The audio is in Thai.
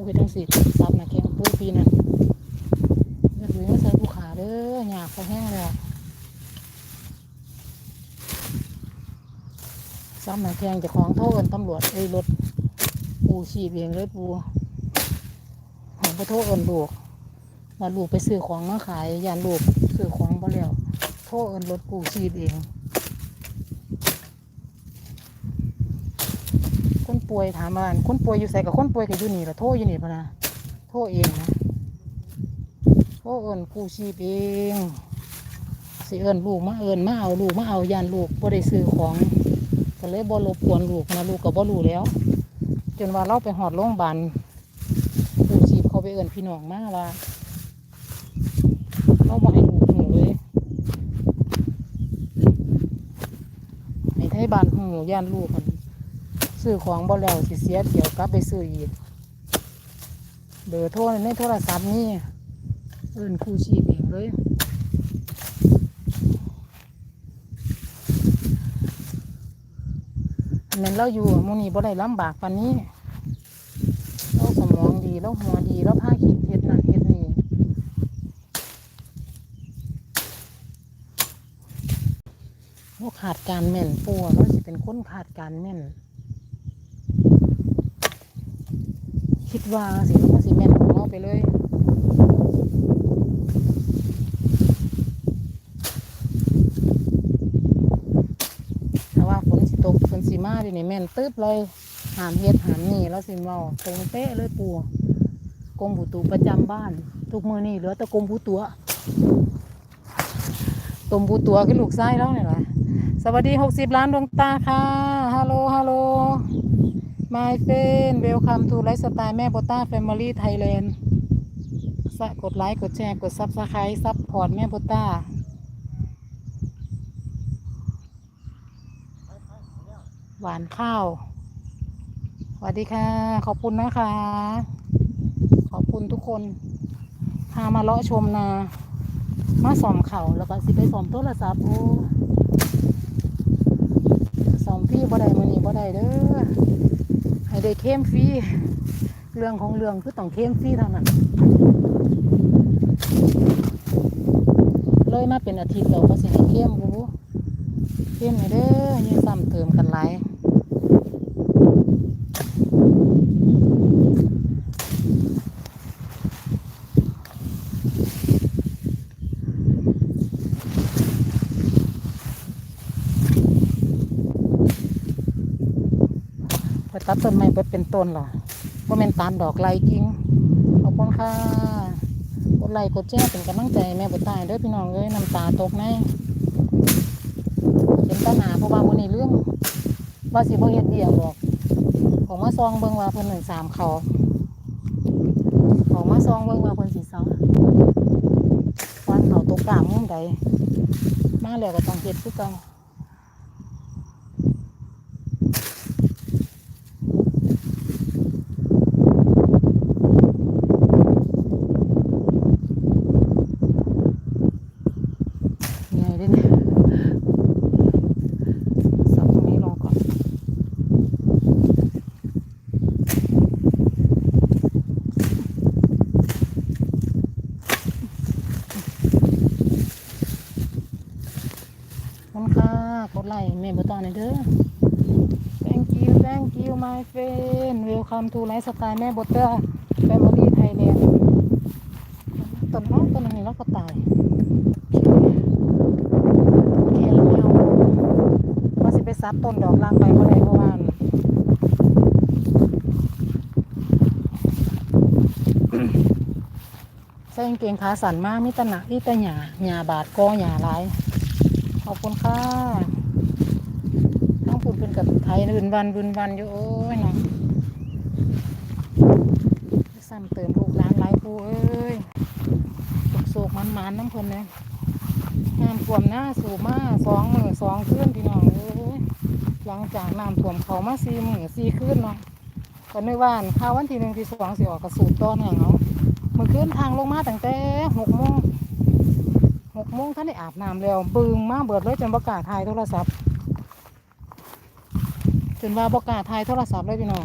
ปูเฮ็ดจังซี่ซับหน้าแข้งปูปีนั่นเดี๋ยวดูมาใส่ผู้ขาเด้อหยาบเขาแห้งแล้วซับหน้าแข้งจะของโทษตำรวจไอ้รถปูชีพเองเลยปูผมไปโทษเอินลูกว่าลูกไปซื้อของมาขายยานลูกซื้อของบ่แล้วโทษเอินรถปูชีพเอง คนป่วยถามว่านคนป่วยอยู่ใส่กับคนป่วยก็อยู่นี่ละโทษอยู่นี่พะนะโทษเองนะโทษเอิญผู้ชีพเองสิเอิญลูกมาเอิญมาเอาลูกมาเอายานลูกบ่ได้ซื้อของก็เลยบ่รบกวนลูกนะลูกก็บ่รู้แล้ว จนว่าเราไปหอดโรงพยาบาลผู้ชีพเขาไปเอิญพี่น้องมาว่าเราบ่ให้ลูกหูเลยให้ไทยบ้านหูยานลูกมัน ซื้อของบ่แล้วสิเสียเที่ยวกลับไปซื้ออีกเบอร์โทรในโทรศัพท์นี่เอื่นครูชีพเองเลยอันนั้นเราอยู่มูนี่บ่ได้ลำบากปานนี้เราสมองดีเราหัวดีเราผ้าคิดเฮ็ดนั่นเฮ็ดนี่เราขาดการแม่นปัวเราสิเป็นคนขาดการแม่น คิดว่าสิมันสิแม่นของเราไปเลยแต่ว่าฝนสิตกฝนสิมาดินี่แม่นตึ๊บเลยหามเฮ็ดหามนี่แล้วสิเมาตรงเป๊ะเลยปูกรมบุตุประจำบ้าน ทุกมือนี่เหลือแต่กรมบุตัวตมบูตัวคือลูกไส้แล้วเนี่ยแหละสวัสดีหกสิบล้านดวงตาค่ะฮัลโหลฮัลโหล My friend welcome to lifestyle แม่โบต้า Family Thailand สะกดไลค์ กดแชร์ กดซับสไครต์ซับพอร์ตแม่โบต้าหวานข้าว สวัสดีค่ะ ขอบคุณนะคะ ขอบคุณทุกคน พามาเลาะชมนา มาสอมเข่าแล้วก็สิไปสอมโทรศัพท์โอ้สอมฟรีบ่ได้มือนี้บ่ได้เด้อ ให้ได้เข้มฟรีเรื่องของเรื่องคือต้องเข้มฟรีเท่านั้น เลยมาเป็นอาทิตย์แล้วก็สิให้เข้มบุเข้มให้เด้ออยังซ้ำเติมกันหลายไป ตัดต้นไม้เบิดเป็นต้นเหรอว่าแม่นตามดอกไลจริงขอบคุณค่ะกดไลค์กดแชร์เป็นกำลังใจแม่บุตายเด้อพี่น้องเอ้ยน้ำตาตกในเห็นตาหนาเพราะว่าวันนี้เรื่องว่าสิบ่เฮ็ดเดียวหรอกของมาซองเบิ่งว่าเพิ่นหนึ่งสามเขาของมาซองเบิ่งว่าเพิ่นสิซองวันเขาตกกลางมุมใดมาแล้วก็ต้องเฮ็ดคือเก่าไงเด้เนี่ยสับตรงนี้ลงก่อน ขอบ คุณค่ะกดไลค์แม่บุตรหน่อยเด้อ thank you thank you my friend welcome to lifestyle แม่บุตร family Thailand ต้นน้องต้นนี้เราก็ตายแค่แล้วไม่เอาว่าสิไปซับต้นดอกลางไปเมื่อไรเมื่อวาใส่กางเกงขาสั่นมากมิตรหนักอีตะหยาหยาบาดกอหยาหลาย อบคุณค่ะ ทั้งปุ่นเป็นกับไทยวินวันวินวันอยู่โอ้ยนะซ้ำเติมลูกร้านหลายผู้เอ้ยสุกโศกมันมันๆน้ำคนเนี่ยน้ำท่วมหน้าสูบมากสองมือสองคืนพี่น้องเอ้ยหลังจากน้ำท่วมเขามาสี่มือสี่คืนเนาะก็นึกว่าข้าววันที่หนึ่งที่สองสิออกกระสูบต้อนแห่งเนาะเมื่อคืนทางลงมาตั้งแต่หก งท่านได้อาบน้ำแล้วบึงมาเบิดเลยจนประกล้าศถ่ายโทรศัพท์จนว่าประกล้าศถ่ายโทรศัพท์เลยพี่น้อง